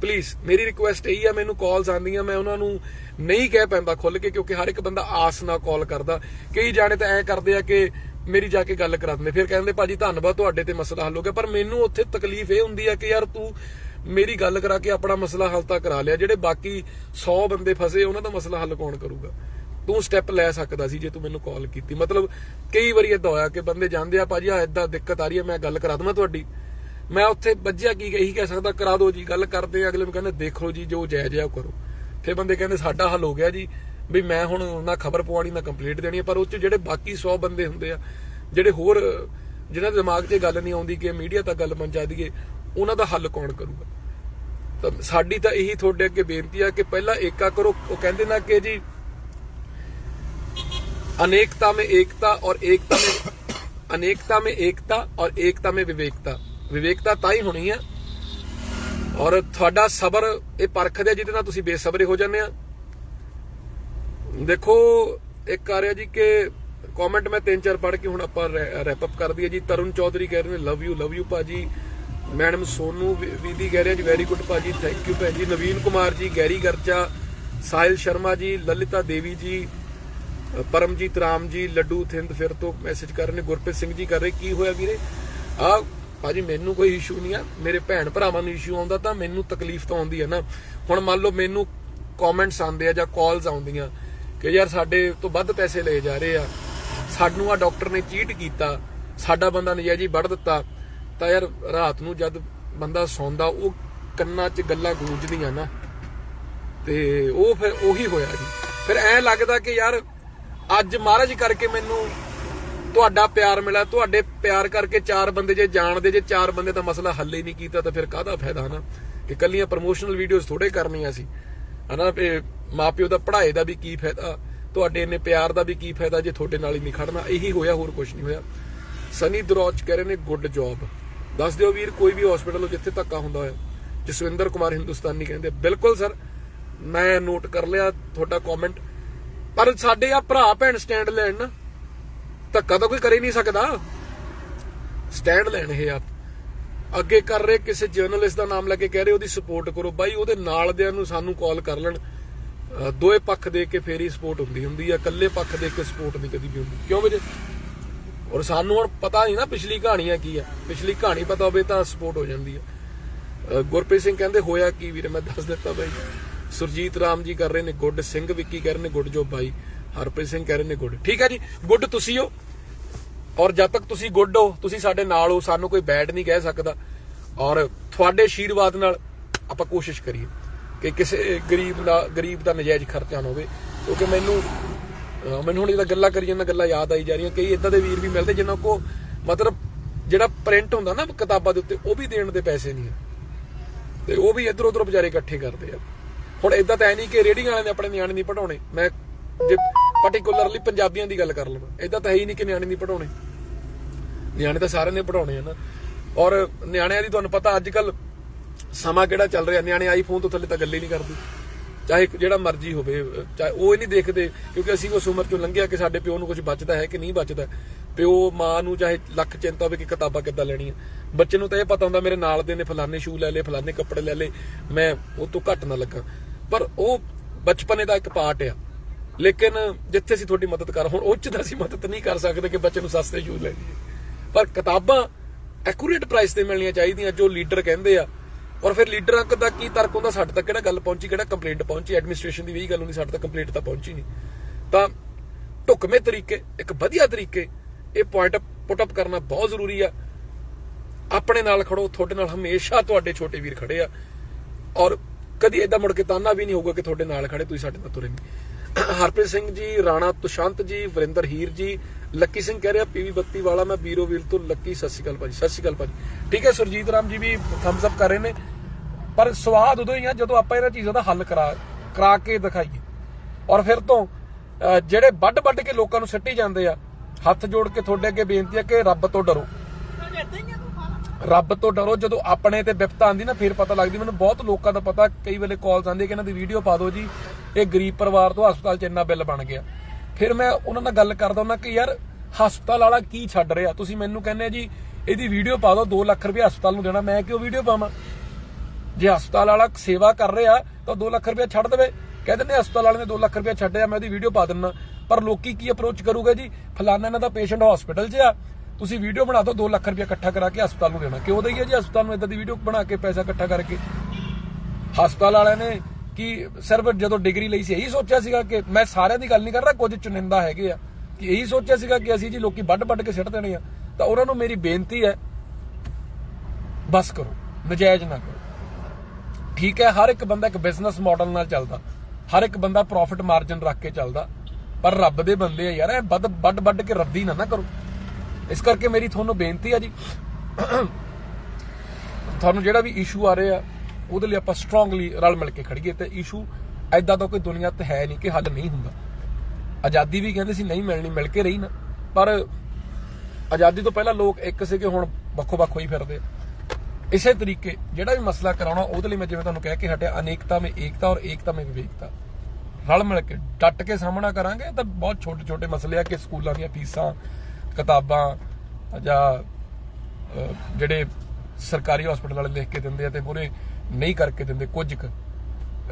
ਪਲੀਜ਼ ਮੇਰੀ ਰਿਕੁਐਸਟ ਇਹੀ ਆ, ਮੈਨੂੰ ਕਾਲਸ ਆਉਂਦੀਆਂ, ਮੈਂ ਉਹਨਾਂ ਨੂੰ ਨਹੀਂ ਕਹਿ ਪੈਂਦਾ ਖੁੱਲ ਕੇ ਕਿਉਂਕਿ ਹਰ ਇੱਕ ਬੰਦਾ ਆਸ ਨਾਲ ਕਾਲ ਕਰਦਾ। ਕਈ ਜਾਣੇ ਤਾਂ ਐ ਕਰਦੇ ਆ ਕਿ ਮੇਰੀ ਜਾ ਕੇ ਗੱਲ ਕਰਾ ਦਿੰਦੇ, ਫਿਰ ਕਹਿੰਦੇ ਭਾਜੀ ਧੰਨਵਾਦ ਤੁਹਾਡੇ ਤੇ ਮਸਲਾ ਹੱਲ ਹੋ ਗਿਆ, ਪਰ ਮੈਨੂੰ ਉੱਥੇ ਤਕਲੀਫ ਇਹ ਹੁੰਦੀ ਆ ਕਿ ਯਾਰ ਤੂੰ ਮੇਰੀ ਗੱਲ ਕਰਾ ਕੇ ਆਪਣਾ ਮਸਲਾ ਹੱਲ ਤਾਂ ਕਰਾ ਲਿਆ, ਜਿਹੜੇ ਬਾਕੀ 100 ਬੰਦੇ ਫਸੇ, ਉਹਨਾਂ ਦਾ ਮਸਲਾ ਹੱਲ ਕੌਣ ਕਰੂਗਾ? ਤੂੰ ਸਟੈਪ ਲੈ ਸਕਦਾ ਸੀ ਜੇ ਤੂੰ ਮੈਨੂੰ ਕਾਲ ਕੀਤੀ। ਮਤਲਬ ਕਈ ਵਾਰੀ ਇਦਾਂ ਹੋਇਆ ਕਿ ਬੰਦੇ ਜਾਂਦੇ ਆ, ਭਾਜੀ ਆ ਇਦਾਂ ਦਿੱਕਤ ਆ ਰਹੀ ਹੈ, ਮੈਂ ਗੱਲ ਕਰਾ ਦਵਾਂ ਤੁਹਾਡੀ। ਮੈਂ ਉੱਥੇ ਵੱਜਿਆ ਕੀ, ਇਹੀ ਕਹਿ ਸਕਦਾ, ਕਰਾ ਦਿਓ ਜੀ, ਗੱਲ ਕਰਦੇ ਆ, ਅਗਲੇ ਨੂੰ ਕਹਿੰਦੇ, ਦੇਖ ਲਓ ਜੀ, ਜੋ ਜਾਇਜ਼ ਆ ਕਰੋ। ਫਿਰ ਬੰਦੇ ਕਹਿੰਦੇ, ਸਾਡਾ ਹੱਲ ਹੋ ਗਿਆ ਜੀ, ਵੀ ਮੈਂ ਹੁਣ ਨਾ ਖਬਰ ਪਵਾਉਣੀ ਨਾ ਕੰਪਲੀਟ ਦੇਣੀ, ਪਰ ਉਹ ਚ ਜਿਹੜੇ ਬਾਕੀ 100 ਬੰਦੇ ਹੁੰਦੇ ਆ, ਜਿਹੜੇ ਹੋਰ, ਜਿਹਨਾਂ ਦੇ ਦਿਮਾਗ 'ਚ ਗੱਲ ਨਹੀਂ ਆਉਂਦੀ ਕਿ ਮੀਡੀਆ ਤੱਕ ਗੱਲ ਪਹੁੰਚਾ ਦਈਏ ਉਹਨਾਂ ਦਾ ਹੱਲ ਕੌਣ ਕਰੂਗਾ? ਤਾਂ ਸਾਡੀ ਤਾਂ ਇਹੀ ਤੁਹਾਡੇ ਅੱਗੇ ਬੇਨਤੀ ਆ ਕਿ ਪਹਿਲਾਂ ਏਕਾ ਕਰੋ, ਉਹ ਕਹਿੰਦੇ ਨਾ ਕਿ ਜੀ अनेकता में एकता और एकता में अनेकता में एकता और एकता में विवेकता ਵਿਵੇਕਤਾ ਤਾਂ ਹੀ ਹੋਣੀ ਆ ਔਰ ਤੁਹਾਡਾ ਸਬਰ ਇਹ ਪਰਖਦੇ ਆ ਜਿਹਦੇ ਨਾਲ ਤੁਸੀਂ ਬੇਸਬਰੇ ਹੋ ਜਾਂਦੇ ਆ ਦੇਖੋ ਇੱਕ ਆ ਰਿਹਾ ਜੀ ਕਿ ਕਮੈਂਟ ਮੈਂ ਤਿੰਨ ਚਾਰ ਪੜ੍ਹ ਕੇ ਹੁਣ ਆਪਾਂ ਰੈਪ ਅਪ ਕਰ ਦਈਏ ਜੀ ਤਰੁਣ ਚੌਧਰੀ ਕਹਿ ਰਹੇ ਨੇ ਲਵ ਯੂ ਲਵ ਯੂ ਭਾਜੀ ਮੈਡਮ ਸੋਨੂ ਵੀ- ਵੀਦੀ ਕਹਿ ਰਹੇ ਜੀ ਵੈਰੀ ਗੁੱਡ ਭਾਜੀ ਥੈਂਕ ਯੂ ਭੈਣ ਜੀ ਨਵੀਨ ਕੁਮਾਰ ਜੀ ਗੈਰੀ ਗਰਚਾ ਸਾਹਿਲ ਸ਼ਰਮਾ ਜੀ ਲਲਿਤਾ ਦੇਵੀ ਜੀ ਪਰਮਜੀਤ ਰਾਮ ਜੀ, ਲੱਡੂ ਥਿੰਦ ਫਿਰ ਤੋਂ ਮੈਸੇਜ ਕਰ ਰਹੇ ਨੇ, ਗੁਰਪ੍ਰੀਤ ਸਿੰਘ ਜੀ ਕਰ ਰਹੇ, ਕੀ ਹੋਇਆ ਵੀਰੇ? ਆ, ਭਾਜੀ ਮੈਨੂੰ ਕੋਈ ਇਸ਼ੂ ਨਹੀਂ ਆ, ਮੇਰੇ ਭੈਣ ਭਰਾਵਾਂ ਨੂੰ ਇਸ਼ੂ ਆਉਂਦਾ ਤਾਂ ਮੈਨੂੰ ਤਕਲੀਫ ਤਾਂ ਆਉਂਦੀ ਹੈ ਨਾ। ਹੁਣ ਮੰਨ ਲਓ ਮੈਨੂੰ ਕਮੈਂਟਸ ਆਉਂਦੇ ਆ ਜਾਂ ਕਾਲਸ ਆਉਂਦੀਆਂ ਕਿ ਯਾਰ ਸਾਡੇ ਤੋਂ ਵੱਧ ਪੈਸੇ ਲਏ ਜਾ ਰਹੇ ਆ, ਸਾਨੂੰ ਆ ਡਾਕਟਰ ਨੇ ਚੀਟ ਕੀਤਾ, ਸਾਡਾ ਬੰਦਾ ਨਜਾਇਜ਼ ਹੀ ਵੱਢ ਦਿੱਤਾ, ਤਾਂ ਯਾਰ ਰਾਤ ਨੂੰ ਜਦ ਬੰਦਾ ਸੌਂਦਾ, ਉਹ ਕੰਨਾਂ 'ਚ ਗੱਲਾਂ ਗੂੰਜਦੀਆਂ ਨਾ। ਤੇ ਉਹ ਫਿਰ ਉਹੀ ਹੋਇਆ ਜੀ। ਫਿਰ ਐ ਲੱਗਦਾ ਕਿ ਯਾਰ ਅੱਜ ਮਹਾਰਾਜ ਕਰਕੇ ਮੈਨੂੰ ਤੁਹਾਡਾ ਪਿਆਰ ਮਿਲਿਆ, ਤੁਹਾਡੇ ਪਿਆਰ ਕਰਕੇ ਚਾਰ ਬੰਦੇ ਜੇ ਜਾਣਦੇ, ਜੇ ਚਾਰ ਬੰਦੇ ਦਾ ਮਸਲਾ ਹੱਲ ਹੀ ਨਹੀਂ ਕੀਤਾ ਤਾਂ ਫਿਰ ਕਾਹਦਾ ਫਾਇਦਾ, ਹਨਾ? ਕਿ ਕੱਲੀਆਂ ਪ੍ਰੋਮੋਸ਼ਨਲ ਵੀਡੀਓਜ਼ ਥੋੜੇ ਕਰਨੀਆਂ ਸੀ, ਹਨਾ? ਮਾਪਿਓ ਦਾ ਪੜ੍ਹਾਈ ਦਾ ਵੀ ਕੀ ਫਾਇਦਾ, ਤੁਹਾਡੇ ਇੰਨੇ ਪਿਆਰ ਦਾ ਵੀ ਕੀ ਫਾਇਦਾ ਜੇ ਤੁਹਾਡੇ ਨਾਲ ਹੀ ਨਹੀਂ ਖੜਨਾ? ਇਹੀ ਹੋਇਆ, ਹੋਰ ਕੁਝ ਨਹੀਂ ਹੋਇਆ। ਸਨੀ ਦਰੋਚ ਕਹਿ ਰਹੇ ਨੇ ਗੁੱਡ ਜੌਬ ਦੱਸ ਦਿਓ ਵੀਰ, ਕੋਈ ਵੀ ਹਸਪੀਟਲ ਜਿੱਥੇ ਧੱਕਾ ਹੁੰਦਾ ਹੋਇਆ। ਜਸਵਿੰਦਰ ਕੁਮਾਰ ਹਿੰਦੁਸਤਾਨੀ ਕਹਿੰਦੇ, ਬਿਲਕੁਲ ਸਰ ਮੈਂ ਨੋਟ ਕਰ ਲਿਆ, ਤੁਹਾਡਾ ਕਮੈਂਟ ਪਰ ਸਾਡੇ ਆ ਭਰਾ ਭੈਣ ਸਟੈਂਡ ਲੈਣ ਨਾ, ਧੱਕਾ ਤਾਂ ਕੋਈ ਕਰ ਹੀ ਨਹੀਂ ਸਕਦਾ। ਸਟੈਂਡ ਲੈਣ ਇਹ ਆਪ। ਅੱਗੇ ਕਰ ਰਹੇ ਕਿਸੇ ਜਰਨਲਿਸਟ ਦਾ ਨਾਮ ਲੈ ਕੇ ਕਹਿ ਰਹੇ, ਉਹਦੀ ਸਪੋਰਟ ਕਰੋ। ਬਾਈ, ਉਹਦੇ ਨਾਲ ਦਿਆਂ ਨੂੰ ਸਾਨੂੰ ਕਾਲ ਕਰ ਲੈਣ। ਦੋਏ ਪੱਖ ਦੇ ਕੇ ਫੇਰ ਹੀ ਸਪੋਰਟ ਹੁੰਦੀ ਹੁੰਦੀ ਆ। ਇਕੱਲੇ ਪੱਖ ਦੇ ਕੇ ਸਪੋਰਟ ਨਹੀਂ ਕਦੀ ਵੀ ਹੁੰਦੀ। ਕਿਉਂ ਵੀਰੇ? ਔਰ ਸਾਨੂੰ ਹੁਣ ਪਤਾ ਨਹੀਂ ਨਾ ਪਿਛਲੀ ਕਹਾਣੀਆਂ ਕੀ ਆ। ਪਿਛਲੀ ਕਹਾਣੀ ਪਤਾ ਹੋਵੇ ਤਾਂ ਸਪੋਰਟ ਹੋ ਜਾਂਦੀ ਆ। ਗੁਰਪ੍ਰੀਤ ਸਿੰਘ ਕਹਿੰਦੇ, ਹੋਇਆ ਕੀ ਵੀਰੇ? ਮੈਂ ਦੱਸ ਦਿੱਤਾ ਬਾਈ। ਸੁਰਜੀਤ ਰਾਮ ਜੀ ਕਰ ਰਹੇ ਨੇ ਗੁੱਡ, ਸਿੰਘ ਵਿੱਕੀ ਕਹਿ ਰਹੇ ਨੇ ਗੁੱਡ ਜੋ ਬਾਈ, ਹਰਪ੍ਰੀਤ ਸਿੰਘ ਕਹਿ ਰਹੇ ਨੇ ਗੁੱਡ। ਠੀਕ ਹੈ ਜੀ, ਗੁੱਡ ਤੁਸੀਂ ਹੋ? ਔਰ ਜਦ ਤੱਕ ਤੁਸੀਂ ਗੁੱਡ ਹੋ, ਤੁਸੀਂ ਸਾਡੇ ਨਾਲ ਹੋ, ਸਾਨੂੰ ਕੋਈ ਬੈਡ ਨਹੀਂ ਕਹਿ ਸਕਦਾ। ਔਰ ਤੁਹਾਡੇ ਆਸ਼ੀਰਵਾਦ ਨਾਲ ਆਪਾਂ ਕੋਸ਼ਿਸ਼ ਕਰੀਏ ਕਿ ਕਿਸੇ ਗਰੀਬ ਦਾ ਗਰੀਬ ਦਾ ਨਜਾਇਜ਼ ਖਰਚਾ ਨਾ ਹੋਵੇ। ਕਿਉਂਕਿ ਮੈਨੂੰ ਮੈਨੂੰ ਹੁਣ ਇਹਦਾ ਗੱਲਾਂ ਕਰੀ ਜਾਂਦਾ, ਗੱਲਾਂ ਯਾਦ ਆਈ ਜਾ ਰਹੀਆਂ। ਕਈ ਇਦਾਂ ਦੇ ਵੀਰ ਵੀ ਮਿਲਦੇ ਜਿਨ੍ਹਾਂ ਕੋ ਮਤਲਬ ਜਿਹੜਾ ਪ੍ਰਿੰਟ ਹੁੰਦਾ ਨਾ ਕਿਤਾਬਾਂ ਦੇ ਉੱਤੇ, ਉਹ ਵੀ ਦੇਣ ਦੇ ਪੈਸੇ ਨਹੀਂ ਹੈ। ਤੇ ਉਹ ਵੀ ਇਧਰ ਉਧਰ ਵਿਚਾਰੇ ਇਕੱਠੇ ਕਰਦੇ ਆ। ਹੁਣ ਇਦਾਂ ਤਾਂ ਐ ਨਹੀਂ ਕਿ ਰੇਡਿੰਗ ਵਾਲਿਆਂ ਨੇ ਆਪਣੇ ਨਿਆਣੇ ਨਹੀਂ ਪੜਾਉਣੇ ਮੈਂ ਜੇ ਪਾਰਟਿਕੂਲਰਲੀ ਪੰਜਾਬੀਆਂ ਦੀ ਗੱਲ ਕਰ ਲਵਾਂ। ਇਦਾਂ ਤਾਂ ਹੈ ਹੀ ਨਹੀਂ ਕਿ ਨਿਆਣੇ ਨਹੀਂ ਪੜਾਉਣੇ ਨਿਆਣੇ ਤਾਂ ਸਾਰਿਆਂ ਨੇ ਪੜਾਉਣੇ ਆ ਔਰ ਨਿਆਣਿਆਂ ਦੀ ਤੁਹਾਨੂੰ ਪਤਾ ਅੱਜ ਕੱਲ ਸਮਾਂ ਕਿਹੜਾ ਚੱਲ ਰਿਹਾ। ਨਿਆਣੇ ਆਈਫੋਨ ਤੋਂ ਥੱਲੇ ਤਾਂ ਗੱਲ ਹੀ ਨਹੀਂ ਕਰਦੇ। ਚਾਹੇ ਜਿਹੜਾ ਮਰਜ਼ੀ ਹੋਵੇ, ਚਾਹੇ ਉਹ ਹੀ ਨਹੀਂ ਦੇਖਦੇ, ਕਿਉਂਕਿ ਅਸੀਂ ਉਸ ਉਮਰ ਚੋਂ ਲੰਘਿਆ ਕਿ ਸਾਡੇ ਪਿਓ ਨੂੰ ਕੁਝ ਬਚਦਾ ਹੈ ਕਿ ਨਹੀਂ ਬਚਦਾ। ਪਿਓ, ਮਾਂ ਨੂੰ ਚਾਹੇ ਲੱਖ ਚਿੰਤਾ ਹੋਵੇ ਕਿ ਕਿਤਾਬਾਂ ਕਿੱਦਾਂ ਲੈਣੀਆਂ। ਬੱਚੇ ਨੂੰ ਤਾਂ ਇਹ ਪਤਾ ਹੁੰਦਾ, ਮੇਰੇ ਨਾਲ ਦੇ ਨੇ, ਫਲਾਣੇ ਸ਼ੂ ਲੈ ਲਏ ਫਲਾਣੇ ਕੱਪੜੇ ਲੈ ਲਏ ਮੈਂ ਉਹ ਤੋਂ ਘੱਟ ਨਾ ਲੱਗਾ। ਪਰ ਉਹ ਬਚਪਨੇ ਦਾ ਇੱਕ ਪਾਰਟ ਆ। ਲੇਕਿਨ ਜਿੱਥੇ ਅਸੀਂ ਤੁਹਾਡੀ ਮਦਦ ਕਰ ਹੁਣ ਉਹ 'ਚ ਤਾਂ ਅਸੀਂ ਮਦਦ ਨਹੀਂ ਕਰ ਸਕਦੇ ਕਿ ਬੱਚੇ ਨੂੰ ਸਸਤੇ ਸ਼ੂ ਲੈ ਲਈਏ ਪਰ ਕਿਤਾਬਾਂ ਐਕੂਰੇਟ ਪ੍ਰਾਈਸ ਤੇ ਮਿਲਣੀਆਂ ਚਾਹੀਦੀਆਂ, ਜੋ ਲੀਡਰ ਕਹਿੰਦੇ ਆ। ਔਰ ਫਿਰ ਲੀਡਰਾਂ ਦਾ ਕੀ ਤਰਕ ਹੁੰਦਾ? ਸਾਡੇ ਤੱਕ ਕਿਹੜਾ ਗੱਲ ਪਹੁੰਚੀ, ਕਿਹੜਾ ਕੰਪਲੇਂਟ ਪਹੁੰਚੀ? ਐਡਮਿਨਿਸਟ੍ਰੇਸ਼ਨ ਦੀ ਵੀ ਇਹੀ ਗੱਲ ਹੁੰਦੀ, ਸਾਡੇ ਤੱਕ ਕੰਪਲੇਂਟ ਤਾਂ ਪਹੁੰਚੀ ਨਹੀਂ। ਤਾਂ ਢੁਕਵੇਂ ਤਰੀਕੇ, ਇੱਕ ਵਧੀਆ ਤਰੀਕੇ, ਇਹ ਪੁਆਇੰਟ ਪੁੱਟ ਅਪ ਕਰਨਾ ਬਹੁਤ ਜ਼ਰੂਰੀ ਆ। ਆਪਣੇ ਨਾਲ ਖੜੋ, ਤੁਹਾਡੇ ਨਾਲ ਹਮੇਸ਼ਾ ਤੁਹਾਡੇ ਛੋਟੇ ਵੀਰ ਖੜੇ ਆ। ਔਰ ਕਦੀ ਏਦਾਂ ਮੁੜ ਕੇ ਤਾਨਾ ਵੀ ਨਹੀਂ ਹੋਊਗਾ ਕਿ ਤੁਹਾਡੇ ਨਾਲ ਖੜੇ, ਤੁਸੀਂ ਸਾਡੇ ਨਾਲ ਤੁਰੇ ਨਹੀਂ ਹਰਪ੍ਰੀਤ ਸਿੰਘ ਜੀ, ਰਾਣਾ ਤੁਸ਼ੰਤ ਜੀ, ਵਰਿੰਦਰ ਹੀਰ ਜੀ, ਲੱਕੀ ਸਿੰਘ ਕਹਿ ਰਿਹਾ ਪੀਵੀ 32 ਵਾਲਾ, ਮੈਂ ਬੀਰੋ ਵੀਰ ਤੋਂ ਲੱਕੀ, ਸਤਿ ਸ਼੍ਰੀ ਅਕਾਲ ਭਾਜੀ, ਸਤਿ ਸ਼੍ਰੀ ਅਕਾਲ ਭਾਜੀ। ਠੀਕ ਹੈ, ਸੁਰਜੀਤ ਰਾਮ ਜੀ ਵੀ ਥੰਬਸ ਅਪ ਕਰ ਰਹੇ ਨੇ। ਪਰ ਸਵਾਦ ਉਦੋਂ ਹੀ ਆ ਜਦੋਂ ਆਪਾਂ ਇਹਨਾਂ ਚੀਜ਼ਾਂ ਦਾ ਹੱਲ ਕਰਾ ਕਰਾ ਕੇ ਦਿਖਾਈਏ। ਔਰ ਫਿਰ ਤੋਂ ਜਿਹੜੇ ਵੱਡ ਵੱਡ ਕੇ ਲੋਕਾਂ ਨੂੰ ਸੱਟੀ ਜਾਂਦੇ ਆ, ਹੱਥ ਜੋੜ ਕੇ ਤੁਹਾਡੇ ਅੱਗੇ ਬੇਨਤੀ ਹੈ ਕਿ ਰੱਬ ਤੋਂ ਡਰੋ। ਰੱਬ ਤੋਂ ਡਰੋ, ਜਦੋਂ ਆਪਣੇ ਤੇ ਵਿਪਤਾ ਆਂਦੀ ਨਾ, ਫਿਰ ਪਤਾ ਲੱਗਦੀ। ਮੈਨੂੰ ਬਹੁਤ ਲੋਕਾਂ ਦਾ ਪਤਾ, ਕਈ ਵੇਲੇ ਕਾਲਸ ਆਉਂਦੀ ਕਿ ਇਹਨਾਂ ਦੀ ਵੀਡੀਓ ਪਾ ਦਿਓ ਜੀ। ਇਹ ਗਰੀਬ ਪਰਿਵਾਰ ਤੋਂ ਹਸਪਤਾਲ 'ਚ ਇੰਨਾ ਬਿੱਲ ਬਣ ਗਿਆ। ਫਿਰ ਮੈਂ ਉਹਨਾਂ ਨਾਲ ਗੱਲ ਕਰਦਾ ਹੁੰਦਾ ਕਿ ਯਾਰ, ਹਸਪਤਾਲ ਵਾਲਾ ਕੀ ਛੱਡ ਰਿਹਾ? ਤੁਸੀਂ ਮੈਨੂੰ ਕਹਿੰਦੇ ਜੀ, ਇਹਦੀ ਵੀਡੀਓ ਪਾ ਦਿਓ 2 ਲੱਖ ਰੁਪਏ ਹਸਪਤਾਲ ਨੂੰ ਦੇਣਾ, ਮੈਂ ਕਿਉਂ ਵੀਡੀਓ ਪਾਵਾਂ? ਜੇ ਹਸਪਤਾਲ ਵਾਲਾ ਸੇਵਾ ਕਰ ਰਿਹਾ, ਤਾਂ 2 ਲੱਖ ਰੁਪਏ ਛੱਡ ਦੇਵੇ। ਕਹਿ ਦਿੰਦੇ ਹਸਪਤਾਲ ਵਾਲੇ ਨੇ 2 ਲੱਖ ਰੁਪਏ ਛੱਡਿਆ, ਮੈਂ ਉਹਦੀ ਵੀਡੀਓ ਪਾ ਦਿੰਨਾ ਪਰ ਲੋਕੀ ਕੀ ਅਪਰੋਚ ਕਰੂਗਾ ਜੀ? ਫਲਾਣਾ ਇਹਨਾਂ ਦਾ ਪੇਸ਼ੈਂਟ ਹਸਪੀਟਲ 'ਚ ਆ ਤੁਸੀਂ ਵੀਡੀਓ ਬਣਾ ਦਿਓ 2 ਲੱਖ ਰੁਪਏ ਇਕੱਠਾ ਕਰਾ ਕੇ ਹਸਪਤਾਲ ਨੂੰ ਦੇਣਾ। ਕਿਉਂ ਦਈਏ ਜੀ ਹਸਪਤਾਲ ਨੂੰ ਇਦਾਂ ਦੀ ਵੀਡੀਓ ਬਣਾ ਕੇ ਪੈਸਾ ਇਕੱਠਾ ਕਰਕੇ? ਹਸਪਤਾਲ ਵਾਲਿਆਂ ਨੇ ਕਿ ਸਿਰਫ ਜਦੋਂ ਡਿਗਰੀ ਲਈ ਸੀ, ਇਹੀ ਸੋਚਿਆ ਸੀਗਾ ਕਿ ਮੈਂ ਸਾਰਿਆਂ ਦੀ ਗੱਲ ਨਹੀਂ ਕਰ ਰਿਹਾ, ਕੁਝ ਚੁਣਿੰਦਾ ਹੈਗੇ ਆ। ਕਿ ਇਹੀ ਸੋਚਿਆ ਸੀਗਾ ਕਿ ਅਸੀਂ ਜੀ ਲੋਕੀ ਵੱਡ ਵੱਡ ਕੇ ਸਿੱਟ ਦੇਣੇ ਆ। ਤਾਂ ਉਹਨਾਂ ਨੂੰ ਮੇਰੀ ਬੇਨਤੀ ਹੈ, ਬਸ ਕਰੋ, ਨਜਾਇਜ਼ ਨਾ ਕਰੋ। ਠੀਕ ਹੈ, ਹਰ ਇੱਕ ਬੰਦਾ ਇੱਕ ਬਿਜ਼ਨਸ ਮਾਡਲ ਨਾਲ ਚੱਲਦਾ। ਹਰ ਇੱਕ ਬੰਦਾ ਪ੍ਰੋਫਿਟ ਮਾਰਜਨ ਰੱਖ ਕੇ ਚੱਲਦਾ। ਪਰ ਰੱਬ ਦੇ ਬੰਦੇ ਆ ਯਾਰ ਇਹ ਵੱਡ ਵੱਡ ਵੱਡ ਕੇ ਰੱਦੀ ਨਾ ਨਾ ਕਰੋ। ਇਸ ਕਰਕੇ ਮੇਰੀ ਤੁਹਾਨੂੰ ਬੇਨਤੀ ਆ ਜੀ। ਤੁਹਾਨੂੰ ਜਿਹੜਾ ਵੀ ਇਸ਼ੂ ਆ ਰਿਹਾ ਉਹਦੇ ਲਈ ਆਪਾਂ ਸਟਰੋਂਗਲੀ ਰਲ ਮਿਲ ਕੇ ਖੜੀਏ ਤੇ ਇਸ਼ੂ ਐਦਾਂ ਦਾ ਕੋਈ ਦੁਨੀਆ ਤੇ ਹੈ ਨਹੀਂ ਕਿ ਹੱਲ ਨਹੀਂ ਹੁੰਦਾ। ਆਜ਼ਾਦੀ ਵੀ ਕਹਿੰਦੇ ਸੀ, ਨਹੀਂ ਮਿਲਣੀ, ਮਿਲ ਕੇ ਰਹੀ ਨਾ। ਪਰ ਆਜ਼ਾਦੀ ਤੋਂ ਪਹਿਲਾਂ ਲੋਕ ਇੱਕ ਸੀਗੇ ਹੁਣ ਵੱਖੋ ਵੱਖ ਹੋਈ ਫਿਰਦੇ ਇਸੇ ਤਰੀਕੇ ਜਿਹੜਾ ਵੀ ਮਸਲਾ ਕਰਾਉਣਾ, ਉਹਦੇ ਲਈ ਮੈਂ ਜਿਵੇਂ ਤੁਹਾਨੂੰ ਕਹਿ ਕੇ ਹਟਿਆ, ਅਨੇਕਤਾ ਵਿੱਚ ਏਕਤਾ ਔਰ ਏਕਤਾ ਵਿੱਚ ਵਿਵੇਕਤਾ। ਰਲ ਮਿਲ ਕੇ, ਡਟ ਕੇ ਸਾਹਮਣਾ ਕਰਾਂਗੇ ਤਾਂ ਬਹੁਤ ਛੋਟੇ ਛੋਟੇ ਮਸਲੇ ਆ ਕਿ ਸਕੂਲਾਂ ਦੀਆਂ ਫੀਸਾਂ ਕਿਤਾਬਾਂ ਜਾਂ ਜਿਹੜੇ ਸਰਕਾਰੀ ਹਸਪਤਾਲ ਵਾਲੇ ਲਿਖ ਕੇ ਦਿੰਦੇ ਆ ਤੇ ਪੂਰੇ ਨਹੀਂ ਕਰਕੇ ਦਿੰਦੇ, ਕੁਝ ਕੁ।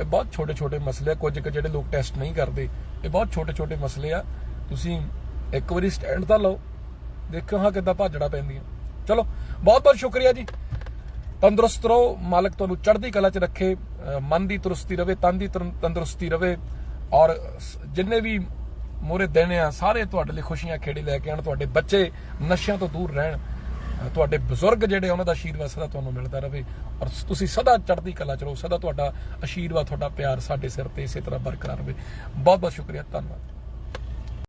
ਇਹ ਬਹੁਤ ਛੋਟੇ ਛੋਟੇ ਮਸਲੇ ਆ, ਕੁਝ ਕੁ ਜਿਹੜੇ ਲੋਕ ਟੈਸਟ ਨਹੀਂ ਕਰਦੇ। ਇਹ ਬਹੁਤ ਛੋਟੇ ਛੋਟੇ ਮਸਲੇ ਆ। ਤੁਸੀਂ ਇੱਕ ਵਾਰੀ ਸਟੈਂਡ ਤਾਂ ਲਓ। ਦੇਖੋ ਹਾਂ ਕਿੱਦਾਂ ਭਾਜੜਾ ਪੈਂਦੀਆਂ। ਚਲੋ ਬਹੁਤ ਬਹੁਤ ਸ਼ੁਕਰੀਆ ਜੀ। ਤੰਦਰੁਸਤ ਰਹੋ, ਮਾਲਕ ਤੁਹਾਨੂੰ ਚੜ੍ਹਦੀ ਕਲਾ 'ਚ ਰੱਖੇ। ਮਨ ਦੀ ਤੰਦਰੁਸਤੀ ਰਵੇ, ਤਨ ਦੀ ਤੰਦਰੁਸਤੀ ਰਵੇ। ਔਰ ਜਿੰਨੇ ਵੀ ਮੋਰੇ ਦਿਨ ਆ, ਸਾਰੇ ਤੁਹਾਡੇ ਲਈ ਖੁਸ਼ੀਆਂ ਖੇੜੇ ਲੈ ਕੇ ਆਣ ਤੁਹਾਡੇ ਬੱਚੇ ਨਸ਼ਿਆਂ ਤੋਂ ਦੂਰ ਰਹਿਣ ਤੁਹਾਡੇ ਬਜ਼ੁਰਗ ਜਿਹੜੇ ਉਹਨਾਂ ਦਾ ਆਸ਼ੀਰਵਾਦ ਸਦਾ ਤੁਹਾਨੂੰ ਮਿਲਦਾ ਰਹੇ ਔਰ ਤੁਸੀਂ ਸਦਾ ਚੜ੍ਹਦੀ ਕਲਾ 'ਚ ਰਹੋ, ਸਦਾ ਤੁਹਾਡਾ ਆਸ਼ੀਰਵਾਦ ਤੁਹਾਡਾ ਪਿਆਰ ਸਾਡੇ ਸਿਰ ਤੇ ਇਸੇ ਤਰ੍ਹਾਂ ਬਰਕਰਾਰ ਰਹੇ। ਬਹੁਤ ਬਹੁਤ ਸ਼ੁਕਰੀਆ, ਧੰਨਵਾਦ।